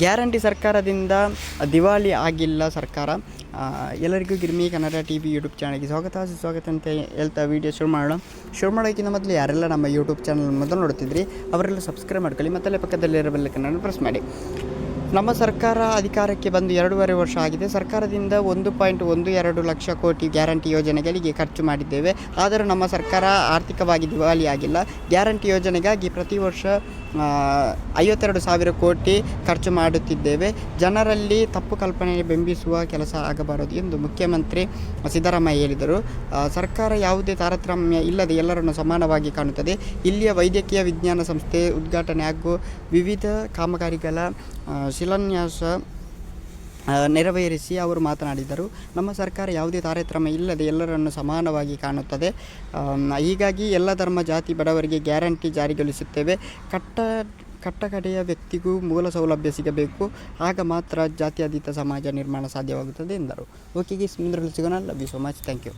Guarantee ಸರ್ಕಾರದಿಂದ ದಿವಾಳಿ ಆಗಿಲ್ಲ ಸರ್ಕಾರ. ಎಲ್ಲರಿಗೂ Girmi Kannada T V YouTube ಚಾನಲ್ಗೆ ಸ್ವಾಗತ. ಸುಸ್ವಾಗತ ಅಂತ ಹೇಳ್ತಾ ವೀಡಿಯೋ ಶುರು ಮಾಡೋಣ. ಶುರು ಮಾಡೋಕ್ಕಿಂತ ಮೊದಲು ಯಾರೆಲ್ಲ ನಮ್ಮ ಯೂಟ್ಯೂಬ್ ಚಾನಲ್ ಮೊದಲು ನೋಡ್ತಿದ್ರಿ, ಅವರೆಲ್ಲ ಸಬ್ಸ್ಕ್ರೈಬ್ ಮಾಡ್ಕೊಳ್ಳಿ, ಮತ್ತಲ್ಲೇ ಪಕ್ಕದಲ್ಲಿರೋ ಬೆಲ್ಲಕ್ಕನ್ನು ಪ್ರೆಸ್ ಮಾಡಿ. ನಮ್ಮ ಸರ್ಕಾರ ಅಧಿಕಾರಕ್ಕೆ ಬಂದು ಎರಡೂವರೆ ವರ್ಷ ಆಗಿದೆ. ಸರ್ಕಾರದಿಂದ ಒಂದು ಪಾಯಿಂಟ್ ಒಂದು ಎರಡು ಲಕ್ಷ ಕೋಟಿ ಗ್ಯಾರಂಟಿ ಯೋಜನೆಗಳಿಗೆ ಖರ್ಚು ಮಾಡಿದ್ದೇವೆ. ಆದರೂ ನಮ್ಮ ಸರ್ಕಾರ ಆರ್ಥಿಕವಾಗಿ ದಿವಾಳಿಯಾಗಿಲ್ಲ ಗ್ಯಾರಂಟಿ ಯೋಜನೆಗಾಗಿ ಪ್ರತಿ ವರ್ಷ ಐವತ್ತೆರಡು ಸಾವಿರ ಕೋಟಿ ಖರ್ಚು ಮಾಡುತ್ತಿದ್ದೇವೆ. ಜನರಲ್ಲಿ ತಪ್ಪು ಕಲ್ಪನೆ ಬಿಂಬಿಸುವ ಕೆಲಸ ಆಗಬಾರದು ಎಂದು ಮುಖ್ಯಮಂತ್ರಿ ಸಿದ್ದರಾಮಯ್ಯ ಹೇಳಿದರು. ಸರ್ಕಾರ ಯಾವುದೇ ತಾರತಮ್ಯ ಇಲ್ಲದೆ ಎಲ್ಲರನ್ನು ಸಮಾನವಾಗಿ ಕಾಣುತ್ತದೆ. ಇಲ್ಲಿಯ ವೈದ್ಯಕೀಯ ವಿಜ್ಞಾನ ಸಂಸ್ಥೆ ಉದ್ಘಾಟನೆ ಹಾಗೂ ವಿವಿಧ ಕಾಮಗಾರಿಗಳ ಶಿಲಾನ್ಯಾಸ ನೆರವೇರಿಸಿ ಅವರು ಮಾತನಾಡಿದರು. ನಮ್ಮ ಸರ್ಕಾರ ಯಾವುದೇ ತಾರತಮ್ಯ ಇಲ್ಲದೆ ಎಲ್ಲರನ್ನು ಸಮಾನವಾಗಿ ಕಾಣುತ್ತದೆ. ಹೀಗಾಗಿ ಎಲ್ಲ ಧರ್ಮ, ಜಾತಿ, ಬಡವರಿಗೆ ಗ್ಯಾರಂಟಿ ಜಾರಿಗೊಳಿಸುತ್ತೇವೆ. ಕಟ್ಟ, ಕಟ್ಟಕಡೆಯ ವ್ಯಕ್ತಿಗೂ ಮೂಲ ಸೌಲಭ್ಯ ಸಿಗಬೇಕು. ಆಗ ಮಾತ್ರ ಜಾತ್ಯತೀತ ಸಮಾಜ ನಿರ್ಮಾಣ ಸಾಧ್ಯವಾಗುತ್ತದೆ ಎಂದರು. ಓಕೆ ಗೀಸ್ ಮುಂದರಲ್ಲಿ ಸಿಗೋಣ. Love you so much thank you